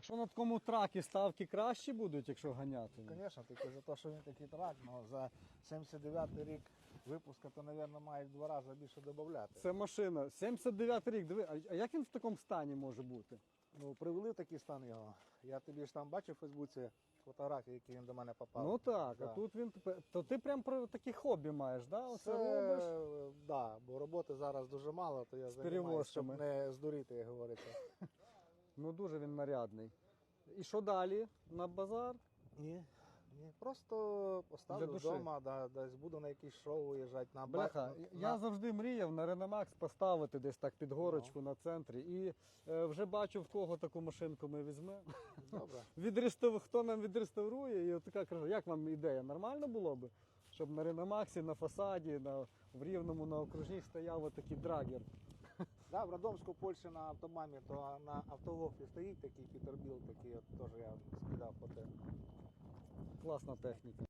Якщо на такому тракі ставки кращі будуть, якщо ганяти. Звісно, тільки за те, що він такий трак, ну, за 79-й рік випуска, то, мабуть, має в два рази більше додати. Це машина. 79-й рік. Диви, а- як він в такому стані може бути? Ну, привели в такий стан його. Я тобі ж там бачив у Фейсбуці фотографії, які він до мене попав. Ну так, Да. а тут він то ти прям про такі хобі маєш, да? Оце Це, робиш. е, да, бо роботи зараз дуже мало, то я займаюся, щоб не здуріти, як говориться. Ну дуже він нарядний. І що далі? На базар? Ні. Ні, просто поставлю вдома, да, десь буду на якийсь шоу виїжджати на Бляха, на- я завжди мріяв на Реномакс поставити десь так під горочку на центрі. І е, вже бачу, в кого таку машинку ми візьмемо. Добре. Відреставр... Хто нам відреставрує, і от така кажу, як вам ідея? Нормально було би? Щоб на Реномаксі, на фасаді, на... в рівному на окружній стояв отакий драгер. Да, в Родомську Польщі на автомамі, то на автолофі стоїть такий Пітербіл, такий от теж я скидав по те. Класна техніка.